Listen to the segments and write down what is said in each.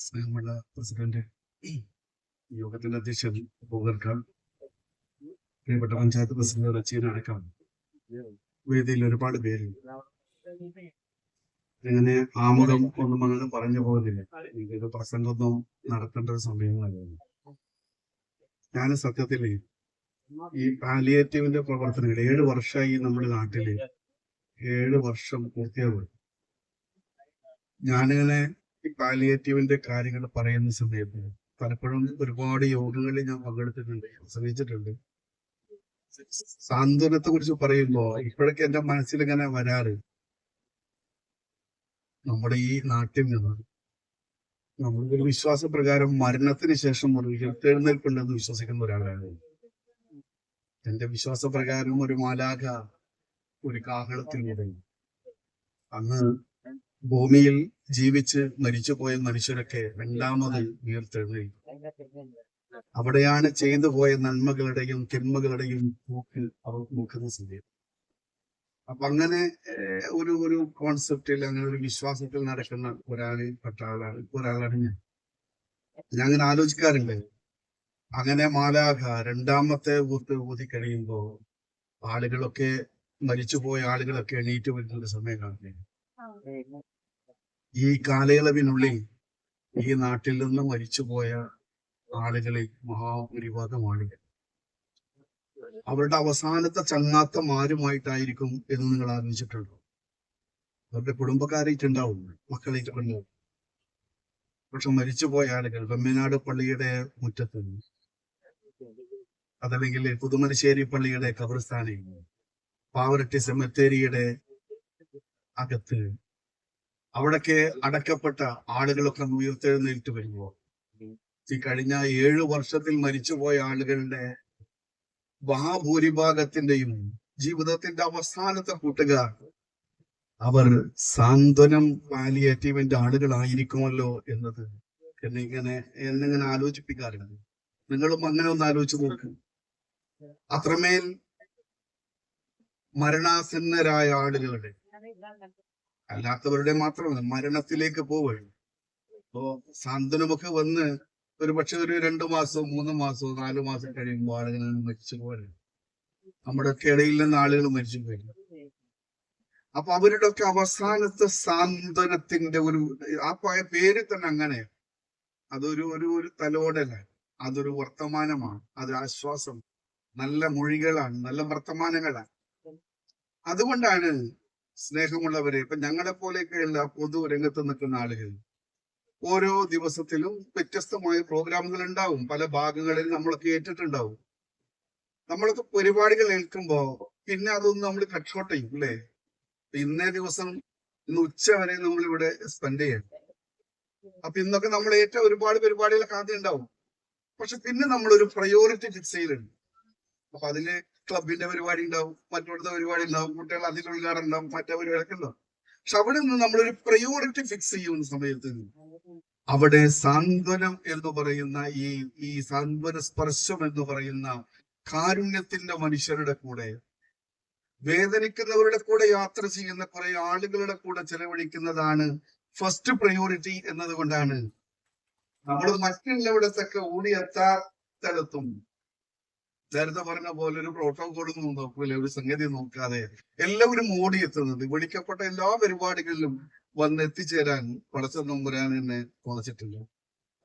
സ്നേഹമുള്ള പ്രസിഡന്റ് യോഗത്തിന്റെ അധ്യക്ഷൻ ഭൂഗർഖാൻ പ്രിയപ്പെട്ട പഞ്ചായത്ത് പ്രസിഡന്റ് റച്ചീൻ അടക്കം വേദിയിൽ ഒരുപാട് പേരുണ്ട് അങ്ങനെ ആമുഖം ഒന്നും അങ്ങനെ പറഞ്ഞു പോകുന്നില്ല. ഇത് പ്രസംഗമൊന്നും നടത്തേണ്ട ഒരു സമയങ്ങളായിരുന്നു. ഞാൻ സത്യത്തിൽ ഈ പാലിയേറ്റീവിന്റെ പ്രവർത്തനങ്ങൾ ഏഴ് വർഷമായി നമ്മുടെ നാട്ടിൽ ഏഴ് വർഷം പൂർത്തിയാകും ഞാനിങ്ങനെ ഈ പാലിയേറ്റീവിന്റെ കാര്യങ്ങൾ പറയുന്ന സമയത്ത് പലപ്പോഴും ഒരുപാട് യോഗങ്ങളിൽ ഞാൻ പങ്കെടുത്തിട്ടുണ്ട് ശ്രമിച്ചിട്ടുണ്ട്. സാന്ത്വനത്തെ കുറിച്ച് പറയുമ്പോ ഇപ്പോഴൊക്കെ എന്റെ മനസ്സിൽ ഇങ്ങനെ വരാറ്. നമ്മുടെ ഈ നാട്ടിൽ നിന്ന് നമ്മുടെ ഒരു വിശ്വാസപ്രകാരം മരണത്തിന് ശേഷം ഒരു ഉയർത്തെഴുന്നേൽപ്പുണ്ടെന്ന് വിശ്വസിക്കുന്ന ഒരാളാണ്. എന്റെ വിശ്വാസപ്രകാരം ഒരു മാലാഖ ഒരു കാഹളത്തിൽ അന്ന് ഭൂമിയിൽ ജീവിച്ച് മരിച്ചുപോയ മനുഷ്യരൊക്കെ രണ്ടാമത് ഉയർത്തെഴുന്നേൽക്കും. അവിടെയാണ് ചെയ്തു പോയ നന്മകളുടെയും തിന്മകളുടെയും പൂക്ക് അവർ നോക്കുന്ന സമയം അപ്പൊ അങ്ങനെ ഒരു ഒരു കോൺസെപ്റ്റിൽ അങ്ങനെ ഒരു വിശ്വാസത്തിൽ നടക്കുന്ന ഒരാളിൽ പെട്ട ആളാണ് ഒരാളാണ് ഞാൻ. ഞാൻ അങ്ങനെ ആലോചിക്കാറുണ്ട് അങ്ങനെ മാലാഖ രണ്ടാമത്തെ ഊത്ത് ഊതി കഴിയുമ്പോ ആളുകളൊക്കെ മരിച്ചുപോയ ആളുകളൊക്കെ എണീറ്റ് വരുന്ന സമയം കാണുന്നത് ഈ കാലയളവിനുള്ളിൽ ഈ നാട്ടിൽ നിന്ന് മരിച്ചുപോയ ആളുകളിൽ മഹാഭൂരിഭാഗം അവരുടെ അവസാനത്തെ ചങ്ങാത്തം ആരുമായിട്ടായിരിക്കും എന്ന് നിങ്ങൾ ആലോചിച്ചിട്ടുണ്ടോ? അവരുടെ കുടുംബക്കാരായിട്ടുണ്ടാവും മക്കളായിട്ടുണ്ടാവും. പക്ഷെ മരിച്ചുപോയ ആളുകൾ വെമ്മനാട് പള്ളിയുടെ മുറ്റത്ത് അതല്ലെങ്കിൽ പുതുമലശ്ശേരി പള്ളിയുടെ കബർസ്ഥാനിൽ പാവറട്ടി സെമിത്തേരിയുടെ അകത്ത് അവിടൊക്കെ അടക്കപ്പെട്ട ആളുകളൊക്കെ ഉയർത്തെഴുന്നേറ്റ് വരുമ്പോ ഈ കഴിഞ്ഞ ഏഴു വർഷത്തിൽ മരിച്ചുപോയ ആളുകളുടെ മഹാഭൂരിഭാഗത്തിന്റെയും ജീവിതത്തിന്റെ അവസാനത്തെ കൂട്ടുകാർ അവർ സാന്ത്വനം പാലിയേറ്റീവിന്റെ ആളുകളായിരിക്കുമല്ലോ എന്നത് എന്നിങ്ങനെ എന്നിങ്ങനെ ആലോചിപ്പിക്കാറുണ്ട്. നിങ്ങളും അങ്ങനെ ഒന്ന് ആലോചിച്ച് നോക്കും. അത്രമേൽ മരണാസന്നരായ ആളുകളുടെ അല്ലാത്തവരുടെ മാത്രമല്ല മരണത്തിലേക്ക് പോവുകയാണ്. അപ്പോ സാന്ത്വനമൊക്കെ വന്ന് ഒരു പക്ഷെ ഒരു രണ്ടു മാസവും മൂന്ന് മാസവും നാലു മാസം കഴിയുമ്പോൾ ആളുകൾ മരിച്ചു പോകരുത് നമ്മുടെ ഇടയിൽ നിന്ന് ആളുകൾ മരിച്ചു പോയി അപ്പൊ അവരുടെ ഒക്കെ അവസാനത്തെ സാന്ത്വനത്തിന്റെ ഒരു ആ പേര് തന്നെ അങ്ങനെ അതൊരു ഒരു ഒരു തലോടല അതൊരു വർത്തമാനമാണ്. അതൊരു ആശ്വാസം. നല്ല മൊഴികളാണ്. നല്ല വർത്തമാനങ്ങളാണ്. അതുകൊണ്ടാണ് സ്നേഹമുള്ളവരെ ഇപ്പൊ ഞങ്ങളെ പോലെയൊക്കെയുള്ള പൊതു രംഗത്ത് നിൽക്കുന്ന ആളുകൾ ഓരോ ദിവസത്തിലും വ്യത്യസ്തമായ പ്രോഗ്രാമുകൾ ഉണ്ടാവും. പല ഭാഗങ്ങളിൽ നമ്മളൊക്കെ ഏറ്റിട്ടുണ്ടാവും. നമ്മളൊക്കെ പരിപാടികൾ ഏൽക്കുമ്പോ പിന്നെ അതൊന്നും നമ്മൾ കട്ട്ഷോട്ട് ചെയ്യും അല്ലേ? ഇന്നേ ദിവസം ഇന്ന് ഉച്ച വരെ നമ്മൾ ഇവിടെ സ്പെൻഡ് ചെയ്യണം. അപ്പൊ ഇന്നൊക്കെ നമ്മൾ ഏറ്റ ഒരുപാട് പരിപാടികളൊക്കെ ആദ്യം ഉണ്ടാവും. പക്ഷെ പിന്നെ നമ്മൾ ഒരു പ്രയോറിറ്റി ഫിക്സ് ചെയ്യലുണ്ട്. അപ്പൊ അതിൽ ക്ലബിന്റെ പരിപാടി ഉണ്ടാവും മറ്റുള്ളത്തെ പരിപാടി ഉണ്ടാവും കുട്ടികൾ അതിൽ ഉണ്ടാവും മറ്റേ പരിപാടിയൊക്കെ ഉണ്ടാവും. പക്ഷെ അവിടെ നിന്ന് നമ്മളൊരു പ്രയോറിറ്റി ഫിക്സ് ചെയ്യുന്ന സമയത്ത് അവിടെ സാന്ത്വനം എന്ന് പറയുന്ന ഈ ഈ സാന്ത്വന സ്പർശം എന്ന് പറയുന്ന കാരുണ്യത്തിന്റെ മനുഷ്യരുടെ കൂടെ വേദനിക്കുന്നവരുടെ കൂടെ യാത്ര ചെയ്യുന്ന കുറെ ആളുകളുടെ കൂടെ ചെലവഴിക്കുന്നതാണ് ഫസ്റ്റ് പ്രയോറിറ്റി എന്നതുകൊണ്ടാണ്. നമ്മൾ മറ്റുള്ളവിടത്തൊക്കെ ഓടിയെത്താത്തടത്തും നേരത്തെ പറഞ്ഞ പോലെ ഒരു പ്രോട്ടോകോൾ ഒന്നും നോക്കൂല ഒരു സംഗതി നോക്കാതെ എല്ലാവരും ഓടിയെത്തുന്നത് വിളിക്കപ്പെട്ട എല്ലാ പരിപാടികളിലും വന്ന് എത്തിച്ചേരാൻ പടച്ച നമ്പുരാൻ എന്നെ തോന്നിച്ചിട്ടില്ല.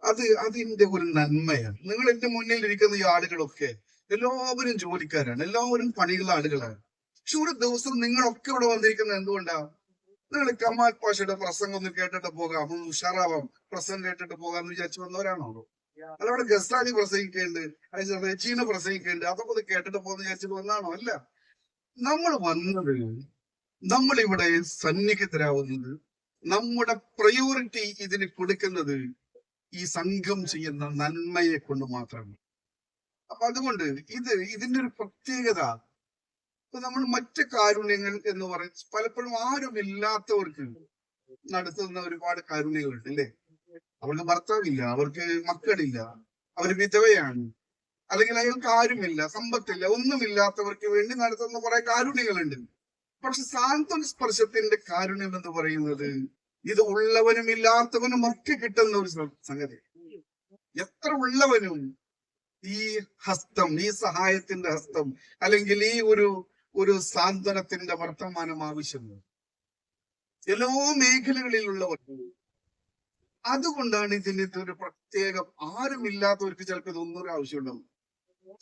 അത് അതിന്റെ ഒരു നന്മയാണ്. നിങ്ങൾ എന്റെ മുന്നിൽ ഇരിക്കുന്ന ഈ ആളുകളൊക്കെ എല്ലാവരും ജോലിക്കാരാണ്. എല്ലാവരും പണിയുള്ള ആളുകളാണ്. പക്ഷെ ഒരു ദിവസം നിങ്ങളൊക്കെ ഇവിടെ വന്നിരിക്കുന്നത് എന്തുകൊണ്ടാ? നിങ്ങൾ കമാൽ പാഷയുടെ പ്രസംഗം ഒന്ന് കേട്ടിട്ട് പോകാം. ഒന്ന് ഉഷാറാവാം. പ്രസംഗം കേട്ടിട്ട് പോകാം എന്ന് വിചാരിച്ചു വന്നവരാണോ? അതവിടെ ഗസ്താനി പ്രസംഗിക്കേണ്ടത് അതിന് റെച്ചീന പ്രസംഗിക്കേണ്ട അതൊക്കെ ഒന്ന് കേട്ടിട്ട് പോകുന്ന വിചാരിച്ചിട്ട് വന്നാണോ? അല്ല. നമ്മൾ വന്നത് നമ്മൾ ഇവിടെ സന്നിഹിതരാവുന്നത് നമ്മുടെ പ്രയോറിറ്റി ഇതിന് കൊടുക്കുന്നത് ഈ സംഘം ചെയ്യുന്ന നന്മയെ കൊണ്ട് മാത്രമാണ്. അപ്പൊ അതുകൊണ്ട് ഇത് ഇതിന്റെ ഒരു പ്രത്യേകത ഇപ്പൊ നമ്മൾ മറ്റ് കാരുണ്യങ്ങൾ എന്ന് പറയും പലപ്പോഴും ആരും ഇല്ലാത്തവർക്ക് നടത്തുന്ന ഒരുപാട് കാരുണ്യങ്ങളുണ്ട് അല്ലേ? അവർക്ക് ഭർത്താവില്ല അവർക്ക് മക്കളില്ല അവർ വിധവയാണ്. അല്ലെങ്കിൽ അയാൾക്ക് ആരുമില്ല സമ്പത്തില്ല ഒന്നുമില്ലാത്തവർക്ക് വേണ്ടി നടത്തുന്ന കുറെ കാരുണ്യങ്ങളുണ്ട്. പക്ഷെ സാന്ത്വന സ്പർശത്തിന്റെ കാരുണ്യം എന്ന് പറയുന്നത് ഇത് ഉള്ളവനും ഇല്ലാത്തവനും ഒക്കെ കിട്ടുന്ന ഒരു സംഗതി. എത്ര ഉള്ളവനും ഈ ഹസ്തം ഈ സഹായത്തിന്റെ ഹസ്തം അല്ലെങ്കിൽ ഈ ഒരു ഒരു സാന്ത്വനത്തിന്റെ വർത്തമാനം ആവശ്യമുണ്ട് എല്ലാ മേഖലകളിലുള്ളവർ അതുകൊണ്ടാണ് ഇതിന് ഒരു പ്രത്യേകം ആരുമില്ലാത്തവർക്ക് ചിലപ്പോൾ ഇതൊന്നും ഒരു ആവശ്യം ഉണ്ടാവും.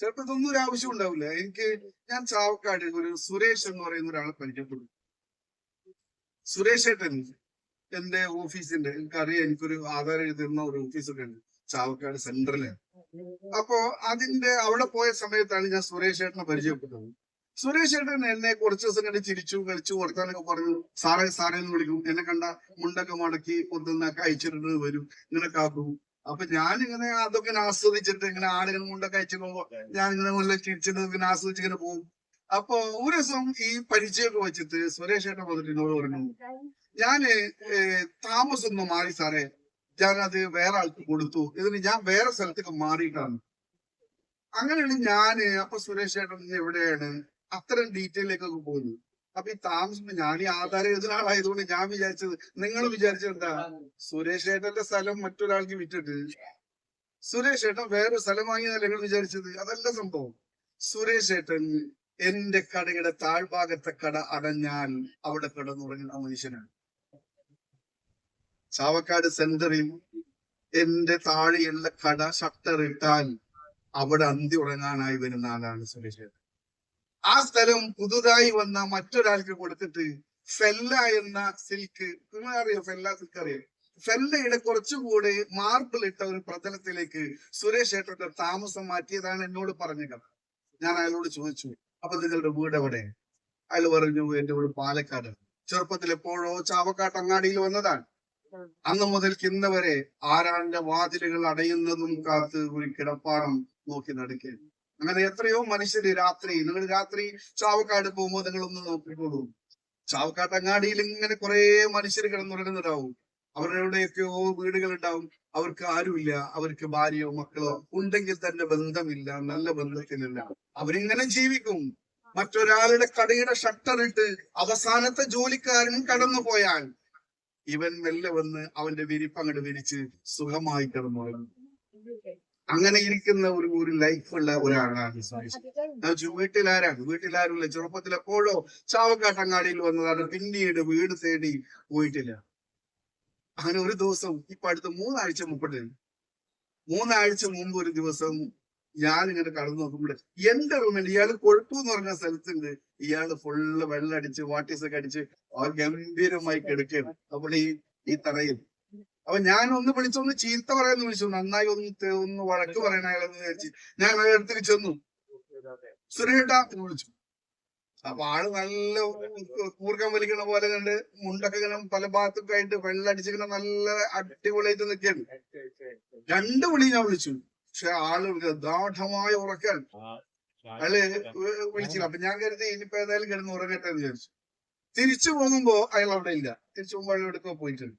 ചിലപ്പോൾ ഇതൊന്നും ഒരു ആവശ്യം ഉണ്ടാവില്ല. എനിക്ക് ഞാൻ ചാവക്കാട് ഒരു സുരേഷ് എന്ന് പറയുന്ന ഒരാളെ പരിചയപ്പെടും സുരേഷ് ഏട്ടൻ എന്റെ ഓഫീസിന്റെ എനിക്കറിയാം എനിക്കൊരു ആധാരം എഴുതുന്ന ഒരു ഓഫീസൊക്കെ ഉണ്ട്. ചാവക്കാട് സെന്ററിൽ അപ്പോ അതിന്റെ അവിടെ പോയ സമയത്താണ് ഞാൻ സുരേഷ് ഏട്ടനെ പരിചയപ്പെട്ടത്. സുരേഷ് ഏട്ടൻ എന്നെ കുറച്ച് ദിവസം കണ്ട് ചിരിച്ചു കളിച്ചു വർത്താനൊക്കെ പറഞ്ഞു സാറേ സാറേ എന്ന് വിളിക്കും. എന്നെ കണ്ട മുണ്ടൊക്കെ മടക്കി ഒന്നൊക്കെ അയച്ചിട്ടുണ്ട് വരും ഇങ്ങനെ കാക്കും അപ്പൊ ഞാൻ ഇങ്ങനെ അതൊക്കെ ആസ്വദിച്ചിട്ട് ഇങ്ങനെ ആളുകൾ മുണ്ടൊക്കെ അയച്ചു പോകുമ്പോ ഞാൻ ഇങ്ങനെ മുല്ല ചിരിച്ചിട്ട് ഇങ്ങനെ ആസ്വദിച്ച് ഇങ്ങനെ പോകും. അപ്പൊ ഒരു ദിവസം ഈ പരിചയമൊക്കെ വെച്ചിട്ട് സുരേഷ് ഏട്ടൻ വന്നിട്ട് എന്നോട് പറഞ്ഞു ഞാൻ താമസം ഒന്ന് മാറി സാറേ. ഞാനത് വേറെ ആൾക്ക് കൊടുത്തു. ഇതിന് ഞാൻ വേറെ സ്ഥലത്തേക്ക് മാറിയിട്ടാണ്. അങ്ങനെയാണ് ഞാൻ അപ്പൊ സുരേഷ് ചേട്ടൻ എവിടെയാണ്? അത്തരം ഡീറ്റെയിലേക്കൊക്കെ പോകുന്നു അപ്പൊ ഈ താമസം ഞാൻ ഈ ആധാരം എഴുതുന്ന ആളായതുകൊണ്ട് ഞാൻ വിചാരിച്ചത് നിങ്ങൾ വിചാരിച്ചത് എന്താ? സുരേഷ് ഏട്ടന്റെ സ്ഥലം മറ്റൊരാൾക്ക് വിറ്റിട്ട്. സുരേഷ് ഏട്ടൻ വേറെ സ്ഥലം വാങ്ങിയതല്ല നിങ്ങൾ വിചാരിച്ചത്? അതല്ല സംഭവം. സുരേഷ് ഏട്ടൻ എന്റെ കടയുടെ താഴ്ഭാഗത്തെ കട അടഞ്ഞാൽ അവിടെ കിടന്നുറങ്ങുന്ന മനുഷ്യനാണ്. ചാവക്കാട് സെന്ററിൽ എന്റെ താഴെയുള്ള കട ഷട്ടർ ഇട്ടാൽ അവിടെ അന്തി ഉറങ്ങാനായി വരുന്ന ആളാണ് സുരേഷ് ഏട്ടൻ. ആ സ്ഥലം പുതുതായി വന്ന മറ്റൊരാൾക്ക് കൊടുത്തിട്ട് ഫെല്ല എന്ന സിൽക്ക് അറിയോ ഫെല്ല സിൽക്ക് അറിയോ? ഫെല്ലയുടെ കുറച്ചുകൂടെ മാർബിൾ ഇട്ട ഒരു പ്രതലത്തിലേക്ക് സുരേഷ് ഏട്ടന്റെ താമസം മാറ്റിയതാണ് എന്നോട് പറഞ്ഞ കഥ ഞാൻ അയാളോട് ചോദിച്ചു അപ്പൊ നിങ്ങളുടെ വീട് എവിടെ? അയാൾ പറഞ്ഞു എന്റെ വീട് പാലക്കാട്. ചെറുപ്പത്തിൽ എപ്പോഴോ ചാവക്കാട്ട് അങ്ങാടിയിൽ വന്നതാണ്. അന്ന് മുതൽ ഇന്ന് വരെ ആരാന്റെ വാതിലുകൾ അടയുന്നതും കാത്ത് ഒരു കിടപ്പാടം നോക്കി നടക്കുക അങ്ങനെ എത്രയോ മനുഷ്യര് രാത്രി നിങ്ങൾ രാത്രി ചാവക്കാട് പോകുമ്പോൾ നിങ്ങൾ ഒന്ന് നോക്കിക്കോളൂ. ചാവക്കാട്ട് അങ്ങാടിയിൽ ഇങ്ങനെ കുറെ മനുഷ്യർ കിടന്നുറങ്ങുന്നുണ്ടാവും. അവരുടെയൊക്കെയോ വീടുകൾ ഉണ്ടാവും അവർക്ക് ആരുമില്ല. അവർക്ക് ഭാര്യയോ മക്കളോ ഉണ്ടെങ്കിൽ തന്നെ ബന്ധമില്ല. നല്ല ബന്ധത്തിലില്ല. അവരിങ്ങനെ ജീവിക്കും. മറ്റൊരാളുടെ കടയുടെ ഷട്ടർ ഇട്ട് അവസാനത്തെ ജോലിക്കാരൻ കടന്നു പോയാൽ ഇവൻ മെല്ലെ വന്ന് അവന്റെ വിരിപ്പ് അങ്ങോട്ട് വിരിച്ച് സുഖമായി കിടന്നു അങ്ങനെ ഇരിക്കുന്ന ഒരു ഒരു ലൈഫുള്ള ഒരാളാണ് വീട്ടിൽ ആരാണ് വീട്ടിലാരുമില്ല. ചെറുപ്പത്തിൽ എപ്പോഴോ ചാവക്കാട്ടങ്ങാടിയിൽ വന്നതാണ് പിന്നീട് വീട് തേടി പോയിട്ടില്ല. അങ്ങനെ ഒരു ദിവസം ഇപ്പൊ അടുത്ത മൂന്നാഴ്ച മുപ്പത് മൂന്നാഴ്ച മുമ്പ് ഒരു ദിവസം ഞാൻ ഇങ്ങനെ കടന്നു നോക്കുമ്പോൾ എന്റെ റൂമിൽ ഇയാൾ കൊഴുപ്പ് എന്ന് പറഞ്ഞ സ്ഥലത്തുണ്ട്. ഇയാൾ ഫുള്ള് വെള്ളം അടിച്ച് വാട്ടീസ് ഒക്കെ അടിച്ച് ഗംഭീരമായി കിടക്കുകയാണ്. അപ്പോൾ ഈ ഈ തറയിൽ അപ്പൊ ഞാൻ ഒന്ന് വിളിച്ചൊന്ന് ചീത്ത പറയാന്ന് വിളിച്ചു. നന്നായി ഒന്ന് ഒന്ന് വഴക്ക് പറയണ അയാളെന്ന് വിചാരിച്ച് ഞാൻ അയാളുടെ അടുത്തേക്ക് ചെന്നു. സുരേട്ടാ എന്ന് വിളിച്ചു. അപ്പൊ ആൾ നല്ല കൂർക്കം വലിക്കണ പോലെ കണ്ട് മുണ്ടൊക്കെ ഇങ്ങനെ പല ഭാഗത്തൊക്കെ ആയിട്ട് വെള്ളം അടിച്ചിങ്ങനെ നല്ല അടിപൊളിയായിട്ട് നിൽക്കുകയാണ്. രണ്ട് വിളി ഞാൻ വിളിച്ചു. പക്ഷെ ആൾ ദാഠമായ ഉറക്കാൻ അയാൾ വിളിച്ചില്ല. അപ്പൊ ഞാൻ കരുതി ഇനിയിപ്പോ ഏതായാലും കിടന്ന് ഉറങ്ങട്ടെ എന്ന് വിചാരിച്ചു. തിരിച്ചു പോകുമ്പോ അയാൾ അവിടെ ഇല്ല. തിരിച്ചു പോകുമ്പോ അയാൾ എടുക്കാൻ പോയിട്ടുണ്ട്.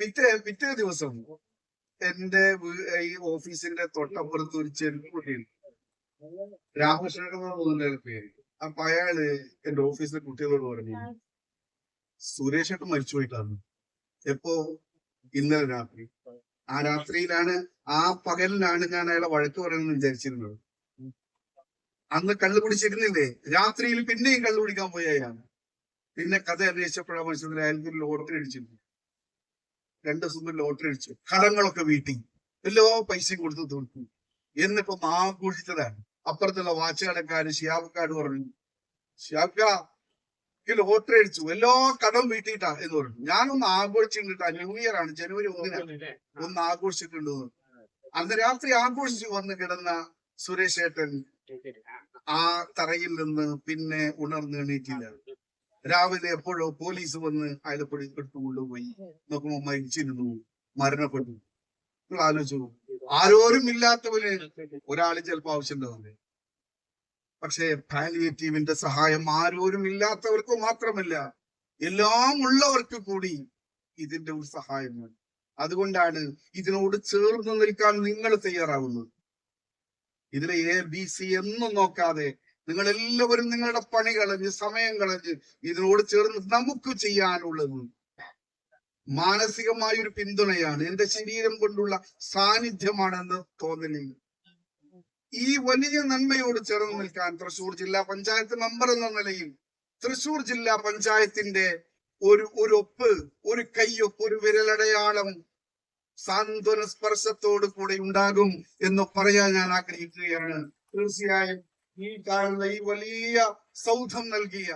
പിറ്റേ പിറ്റേ ദിവസം എന്റെ ഈ ഓഫീസിന്റെ തൊട്ടപ്പുറത്ത് ഒരു ചെരുപ്പ് കുട്ടിയുണ്ട് രാമകൃഷ്ണൻ പേര്. അപ്പൊ അയാൾ എന്റെ ഓഫീസിലെ കുട്ടികളോട് പറഞ്ഞു സുരേഷ് ഒക്കെ മരിച്ചു പോയിട്ടാണ്. എപ്പോ? ഇന്നലെ രാത്രി. ആ രാത്രിയിലാണ് ആ പകലിലാണ് ഞാൻ അയാളെ വഴക്ക് പറയണമെന്ന് വിചാരിച്ചിരുന്നത്. അന്ന് കള്ളു കുടിച്ചിരുന്നില്ലേ രാത്രിയിൽ പിന്നെയും കള്ളു കുടിക്കാൻ പോയാണ് പിന്നെ കഥ അന്വേഷിച്ചപ്പോഴാണ് മനസ്സിലായി അയാൾക്ക് ലോട്ടറി അടിച്ചിരുന്നു രണ്ട് ദിവസം ലോട്ടറി അടിച്ചു. കടങ്ങളൊക്കെ വീട്ടി എല്ലോ പൈസയും കൊടുത്ത് തോൽക്കും എന്നിപ്പം ആഘോഷിച്ചതാണ്. അപ്പുറത്തുള്ള വാച്ച് കടക്കാര് ഷിയാബക്കാട് പറഞ്ഞു ഷിയാബ്ക്ക ലോട്ടറി അടിച്ചു. എല്ലാ കടം വീട്ടിയിട്ടാ എന്ന് പറഞ്ഞു. ഞാനൊന്ന് ആഘോഷിച്ചിട്ടുണ്ട്. ന്യൂ ഇയർ ആണ്. ജനുവരി ഒന്നിനാണ് ഒന്ന് ആഘോഷിച്ചിട്ടുണ്ട്. അന്ന് രാത്രി ആഘോഷിച്ചു വന്ന് കിടന്ന സുരേഷ് ഏട്ടൻ ആ തറയിൽ നിന്ന് പിന്നെ ഉണർന്ന് എണീറ്റില്ല. രാവിലെ എപ്പോഴോ പോലീസ് വന്ന് അയാളെ പിടിച്ചെടുത്തു എടുത്തു കൊണ്ടുപോയി. നോക്കുമ്പോ മരിച്ചിരുന്നു മരണപ്പെട്ടു. നിങ്ങൾ ആലോചിച്ചു ആരോരും ഇല്ലാത്തവര് ഒരാൾ ചിലപ്പോ ആവശ്യമുണ്ടാവുന്നത് പക്ഷേ പാലിയേറ്റീവിന്റെ സഹായം ആരോരും ഇല്ലാത്തവർക്ക് മാത്രമല്ല എല്ലാം ഉള്ളവർക്ക് കൂടി ഇതിന്റെ ഒരു സഹായം വേണം. അതുകൊണ്ടാണ് ഇതിനോട് ചേർന്ന് നിൽക്കാൻ നിങ്ങൾ തയ്യാറാവുന്നത്. ഇതിലെ എ ബി സി എന്നും നോക്കാതെ നിങ്ങൾ എല്ലാവരും നിങ്ങളുടെ പണി കളഞ്ഞ് സമയം കളഞ്ഞ് ഇതിനോട് ചേർന്ന് നമുക്ക് ചെയ്യാനുള്ളത് മാനസികമായ ഒരു പിന്തുണയാണ്. എന്റെ ശരീരം കൊണ്ടുള്ള സാന്നിധ്യമാണെന്ന് തോന്നലില്ല. ഈ വലിയ നന്മയോട് ചേർന്ന് നിൽക്കാൻ തൃശൂർ ജില്ലാ പഞ്ചായത്ത് മെമ്പർ എന്ന നിലയിൽ തൃശൂർ ജില്ലാ പഞ്ചായത്തിന്റെ ഒരു ഒരു ഒപ്പ് ഒരു കയ്യൊപ്പ് ഒരു വിരലടയാളം സാന്ത്വന സ്പർശത്തോട് കൂടെ ഉണ്ടാകും എന്ന് പറയാൻ ഞാൻ ആഗ്രഹിക്കുകയാണ്. തീർച്ചയായും ഈ കാണുന്ന ഈ വലിയ സൗധം നൽകിയ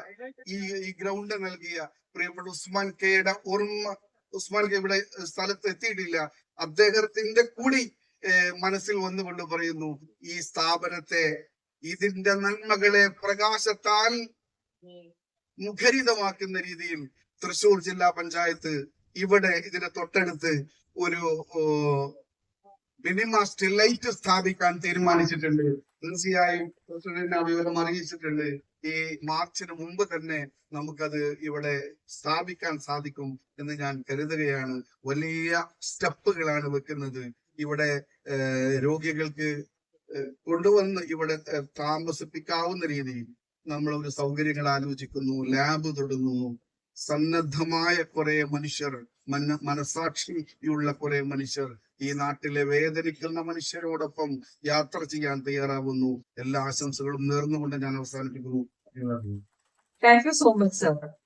ഈ ഈ ഗ്രൗണ്ട് നൽകിയ പ്രിയപ്പെട്ട ഉസ്മാൻ കെയുടെ ഓർമ്മ ഉസ്മാൻ കെ ഇവിടെ സ്ഥലത്ത് എത്തിയിട്ടില്ല. അദ്ദേഹത്തിന്റെ കൂടി മനസ്സിൽ വന്നുകൊണ്ട് പറയുന്നു ഈ സ്ഥാപനത്തെ ഇതിന്റെ നന്മകളെ പ്രകാശത്താൽ മുഖരിതമാക്കുന്ന രീതിയിൽ തൃശൂർ ജില്ലാ പഞ്ചായത്ത് ഇവിടെ ഇതിന്റെ തൊട്ടടുത്ത് ഒരു ഓ, മിനിമ സ്റ്റിലൈറ്റ് സ്ഥാപിക്കാൻ തീരുമാനിച്ചിട്ടുണ്ട്. തീർച്ചയായും പ്രസിഡന്റിന് ആ വിവരം അറിയിച്ചിട്ടുണ്ട്. ഈ മാർച്ചിന് മുമ്പ് തന്നെ നമുക്കത് ഇവിടെ സ്ഥാപിക്കാൻ സാധിക്കും എന്ന് ഞാൻ കരുതുകയാണ്. വലിയ സ്റ്റെപ്പുകളാണ് വെക്കുന്നത്. ഇവിടെ രോഗികൾക്ക് കൊണ്ടുവന്ന് ഇവിടെ താമസിപ്പിക്കാവുന്ന രീതിയിൽ നമ്മൾ ഒരു സൗകര്യങ്ങൾ ആലോചിക്കുന്നു ലാബ് തുടങ്ങുന്നു സന്നദ്ധമായ കുറെ മനുഷ്യർ മന മനസാക്ഷിയുള്ള കുറെ മനുഷ്യർ ഈ നാട്ടിലെ വേദനിക്കുന്ന മനുഷ്യരോടൊപ്പം യാത്ര ചെയ്യാൻ തയ്യാറാവുന്നു. എല്ലാ ആശംസകളും നേർന്നുകൊണ്ട് ഞാൻ അവസാനിപ്പിക്കുന്നു. Thank you so much sir.